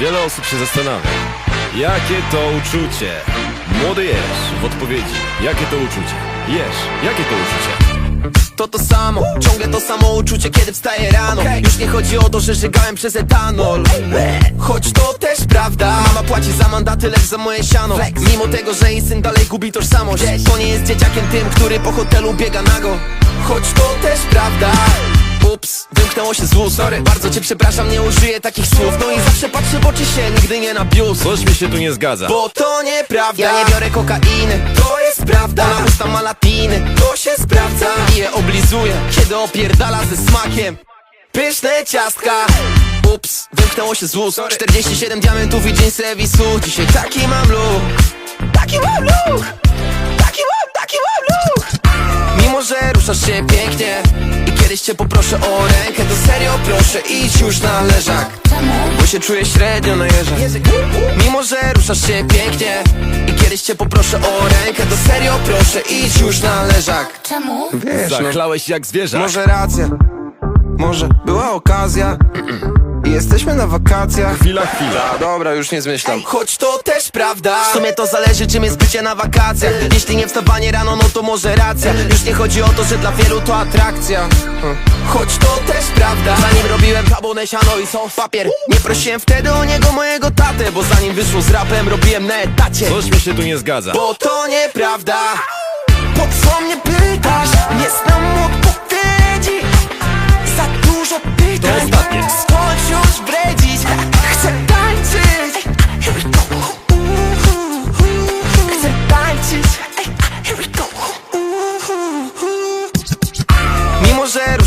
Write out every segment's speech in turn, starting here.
Wiele osób się zastanawia, jakie to uczucie? Młody jesz w odpowiedzi, jakie to uczucie? Jesz, jakie to uczucie? To to samo, ciągle to samo uczucie, kiedy wstaję rano. Już nie chodzi o to, że żygałem przez etanol. Choć to też prawda Mama płaci za mandaty, lecz za moje siano. Mimo tego, że jej syn dalej gubi tożsamość. To nie jest dzieciakiem tym, który po hotelu biega nago. Choć to też prawda Ups, wymknęło się z ust. Sorry, bardzo cię przepraszam, nie użyję takich słów. No i zawsze patrzę w oczy się, nigdy nie na bius Coś mi się tu nie zgadza. bo to nieprawda. Ja nie biorę kokainy, to jest prawda. Ona usta ma latiny, to się sprawdza. I je oblizuję, kiedy opierdala ze smakiem. Pyszne ciastka. Ups, wymknęło się z ust. 47 diamentów i jeans Levisu Dzisiaj taki mam look Taki mam look Taki mam, taki mam look Mimo, że ruszasz się pięknie kiedyś cię poproszę o rękę To serio proszę, idź już na leżak. Bo się czuję średnio na jeża Mimo, że ruszasz się pięknie. I kiedyś cię poproszę o rękę To serio proszę, idź już na leżak. Czemu? Wiesz, no, Zachlałeś jak zwierzak. może racja. Może była okazja I jesteśmy na wakacjach. Chwila, chwila. Dobra, już nie zmyślam. Choć to też prawda. W sumie to zależy czym jest bycie na wakacjach. Jeśli nie wstawanie rano, no to może racja. Już nie chodzi o to, że dla wielu to atrakcja. Choć to też prawda. Zanim robiłem kabonę, siano i sos papier Nie prosiłem wtedy o niego mojego tatę Bo zanim wyszło z rapem, robiłem na etacie. Coś mi się tu nie zgadza. Bo to nieprawda. Po co mnie pytasz? Nie znam odpowiedzi. Za dużo pytań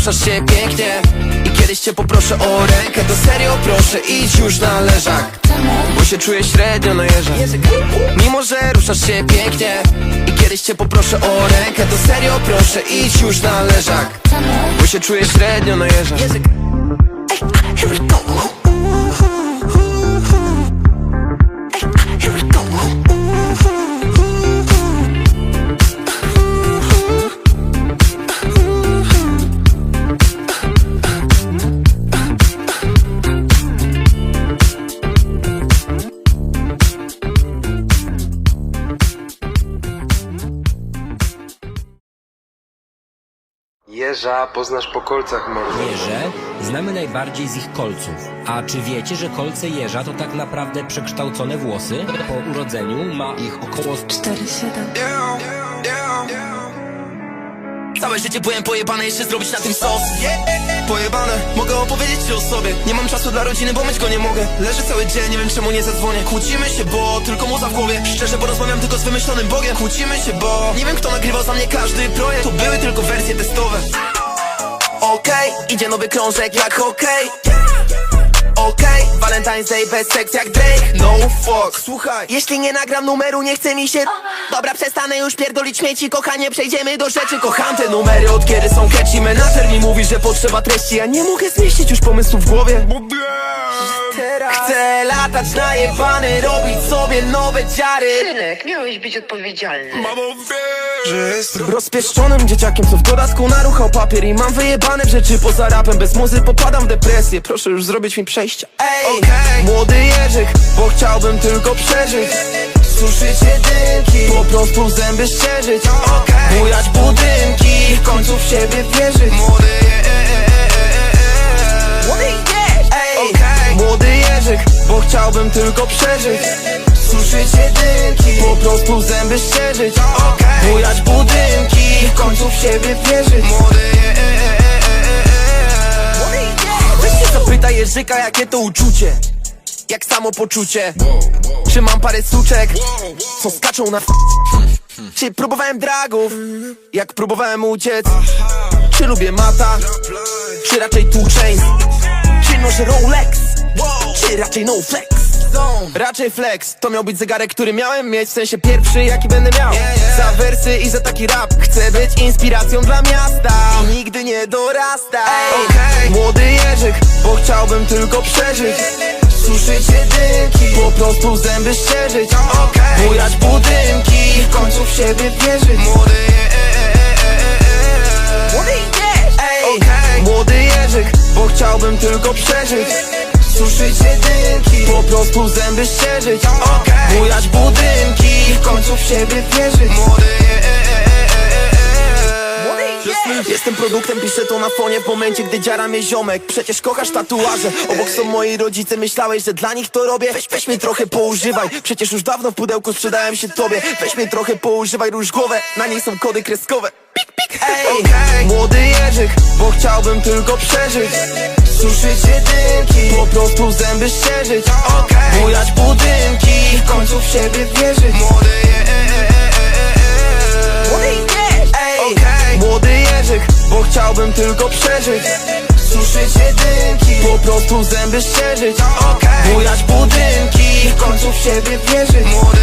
ruszasz się pięknie. I kiedyś cię poproszę o rękę. To serio proszę, idź już na leżak. Bo się czuję średnio na Mimo, że ruszasz się pięknie. I kiedyś cię poproszę o rękę. To serio proszę, idź już na leżak? Bo się czuję średnio na jeża Jeża poznasz po kolcach mordo. Jeże znamy najbardziej z ich kolców. A czy wiecie, że kolce jeża to tak naprawdę przekształcone włosy? Po urodzeniu ma ich około 4-7. Całe życie byłem pojebane, jeszcze zrobić na tym sos. Pojebane, mogę opowiedzieć ci o sobie. Nie mam czasu dla rodziny, bo myć go nie mogę. Leżę cały dzień, nie wiem czemu nie zadzwonię. Kłócimy się, bo tylko muza w głowie. Szczerze porozmawiam tylko z wymyślonym Bogiem. Kłócimy się, bo nie wiem kto nagrywał za mnie każdy projekt. To były tylko wersje testowe. Okej, idzie nowy krążek jak Okej, Valentine's Day bez seks jak Drake. No fuck, słuchaj. Jeśli nie nagram numeru, nie chce mi się Dobra, przestanę już pierdolić śmieci Kochanie, przejdziemy do rzeczy. Kocham te numery, od kiedy są catchy. Menadżer mi mówi, że potrzeba treści Ja nie mogę zmieścić już pomysłu w głowie. Chcę latać najebany Robić sobie nowe dziary. Synek, miałeś być odpowiedzialny. Że jestem Rozpieszczonym dzieciakiem, co w godasku naruchał papier I mam wyjebane w rzeczy poza rapem. Bez muzy popadam w depresję. Proszę już zrobić mi przejście. Ej, młody Jerzyk, bo chciałbym tylko przeżyć. Suszyć jedynki, po prostu zęby szczerzyć. Bujać budynki, w końcu w siebie wierzyć. Młody Ej, młody Jerzyk, bo chciałbym tylko przeżyć Suszyć jedynki, po prostu zęby szczerzyć Bujać budynki, w końcu w siebie wierzyć. Młody Weź się zapytaj Jerzyka, jakie to uczucie. Jak samopoczucie. Czy mam parę suczek, co skaczą na Czy próbowałem dragów, jak próbowałem uciec? Czy lubię mata, czy raczej two chains Czy noszę Rolex, czy raczej no flex Raczej flex, to miał być zegarek, który miałem mieć W sensie pierwszy, jaki będę miał. Za wersy i za taki rap Chcę być inspiracją dla miasta. I nigdy nie dorasta. Ej, Młody Jerzyk, bo chciałbym tylko przeżyć. Suszyć jedynki, po prostu zęby szczerzyć Bujać budynki, w końcu w siebie wierzyć. Młody Ej, młody Jerzyk, bo chciałbym tylko przeżyć suszyć jedynki. Po prostu zęby szczerzyć, okej. Bujać budynki. I w końcu w siebie wierzyć. Młody, Jestem produktem, piszę to na fonie w momencie, gdy dziara mnie ziomek. Przecież kochasz tatuaże, obok są moi rodzice. Myślałeś, że dla nich to robię? Weź, weź mnie trochę poużywaj. Przecież już dawno w pudełku sprzedałem się tobie. Weź mnie trochę poużywaj, róż głowę. Na niej są kody kreskowe. Pik, pik, ej. Młody Jerzyk, bo chciałbym tylko przeżyć Suszyć jedynki Po prostu zęby szczerzyć, okej. Bujać budynki. I w końcu w siebie wierzyć. Młody Ej, Młody Jerzyk, bo chciałbym tylko przeżyć. Suszyć jedynki, po prostu zęby szczerzyć Bujać budynki. I w końcu w siebie wierzyć. Młody